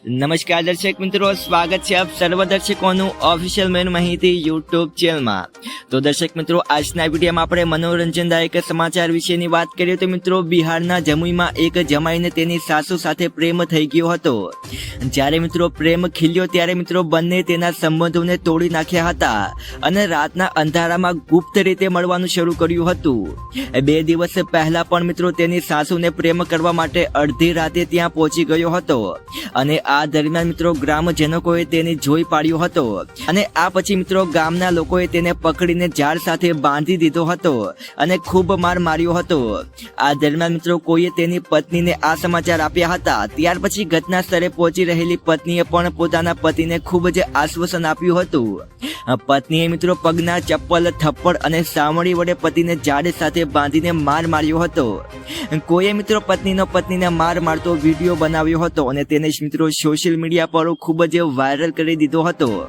નમસ્કાર દર્શક મિત્રો, સ્વાગત છે આપ સર્વ દર્શકોનું ઓફિશિયલ મેન માહિતી યુટ્યુબ ચેનલમાં તો દર્શક મિત્રો, આજના વિડીયોમાં આપણે મનોરંજનદાયક સમાચાર વિશેની વાત કરીએ તો મિત્રો, બિહારના જમુઈમાં એક જમાઈને તેની સાસુ સાથે પ્રેમ થઈ ગયો હતો. જ્યારે મિત્રો પ્રેમ ખીલ્યો, ત્યારે મિત્રો બંને તેના સંબંધોને તોડી નાખ્યા હતા અને રાતના અંધારામાં ગુપ્ત રીતે મળવાનું શરૂ કર્યું હતું. બે દિવસ પહેલા પણ મિત્રો, તેની સાસુને પ્રેમ કરવા માટે અડધી રાતે ત્યાં પહોંચી ગયો હતો અને આ દરમિયાન મિત્રો ગ્રામજનકોએ તેને જોઈ પાડ્યો હતો અને આ પછી મિત્રો ગામના લોકોએ તેને પકડીને ઝાડ સાથે બાંધી દીધો હતો અને ખૂબ માર માર્યો હતો. આ દરમિયાન મિત્રો કોઈએ તેની પત્નીને આ સમાચાર આપ્યા હતા. ત્યાર પછી ઘટના સ્થળે પહોંચી રહેલી પત્નીએ પણ પોતાના પતિને ખૂબ જ આશ્વાસન આપ્યું હતું. પત્નીએ મિત્રો પગના ચપ્પલ, થપ્પડ અને સાવણી વડે પતિને ઝાડ સાથે બાંધીને માર માર્યો હતો. કોઈએ મિત્રો પત્નીનો પત્નીને માર મારતો વીડિયો બનાવ્યો હતો અને તેને મિત્રો સોશિયલ મીડિયા પર ખૂબ જ વાયરલ કરી દીધો હતો.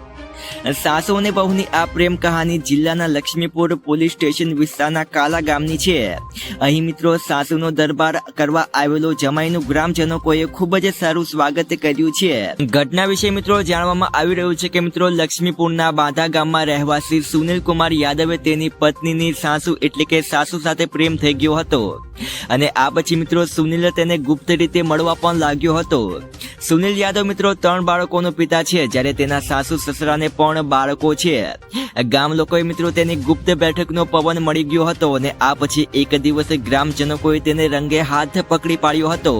સાસુ અને બહુની આ પ્રેમ કહાની જિલ્લાના લક્ષ્મીપુર પોલીસ સ્ટેશન વિસ્તારના કાલા ગામની છે. અહીં મિત્રો સાસુનો દરબાર કરવા આવેલો જમાઈનું ગ્રામજનકોએ ખૂબ જ સારું સ્વાગત કર્યું છે. ઘટના વિશે મિત્રો જાણવામાં આવી રહ્યું છે કે મિત્રો લક્ષ્મીપુરના બાંધા ગામમાં રહેવાસી સુનિલ કુમાર યાદવે તેની પત્નીની સાસુ એટલે કે સાસુ સાથે પ્રેમ થઈ ગયો હતો. અને આ પછી મિત્રો સુનિલે તેને ગુપ્ત રીતે મળવા પણ લાગ્યો હતો. સુનિલ યાદવ મિત્રો ત્રણ બાળકોનો પિતા છે, જ્યારે તેના સાસુ સસરાને પણ બાળકો છે. ગામ લોકોએ મિત્રો તેની ગુપ્ત બેઠકનો પવન મળી ગયો હતો અને આ પછી એક દિવસ ગ્રામજનકોએ તેને રંગે હાથ પકડી પાડ્યો હતો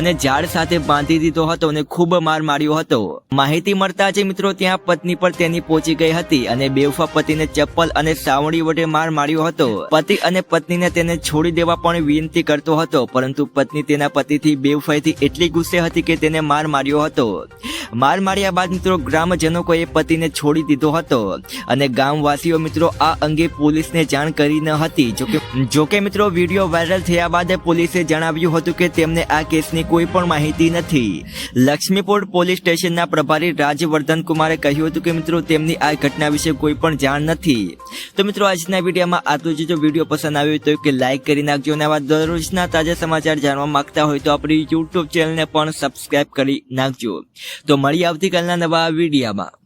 અને ઝાડ સાથે બાંધી દીધો હતો અને ખૂબ માર માર્યો હતો. માહિતી મળતા જ મિત્રો ત્યાં પત્ની પર તેની પહોંચી ગઈ હતી અને બેવફા પતિને ચપ્પલ અને સાવણી વડે માર માર્યો હતો. પતિ અને પત્નીને તેને છોડી દેવા પણ વિનંતી કરતો હતો, પરંતુ પત્ની તેના પતિથી બેવફાઈથી એટલી ગુસ્સે હતી કે તેને માર માર્યો હતો. માર માર્યા બાદ મિત્રો ગ્રામજનકોએ પતિને છોડી દીધો હતો અને ગામવાસીઓ મિત્રો આ અંગે પોલીસને જાણ કરી ન હતી. જોકે જોકે મિત્રો વીડિયો વાયરલ થયા બાદ પોલીસે જણાવ્યું હતું કે તેમને આ કેસની કોઈ પણ માહિતી નથી. લક્ષ્મીપુર પોલીસ સ્ટેશનના પ્રભારી રાજવર્ધન કુમારે કહ્યું હતું કે મિત્રો તેમની આ ઘટના વિશે કોઈ પણ જાણ નથી. તો મિત્રો, આજના વિડીયોમાં આટલું જ. જો વીડિયો પસંદ આવ્યો તો કે લાઈક કરી નાખજો અને આવા દરરોજના તાજા સમાચાર જાણવા માંગતા હોય તો આપણી યુટ્યુબ ચેનલને પણ સબસ્ક્રાઇબ કરી નાખજો. તો મળી આવતીકાલના નવા વિડીયોમાં.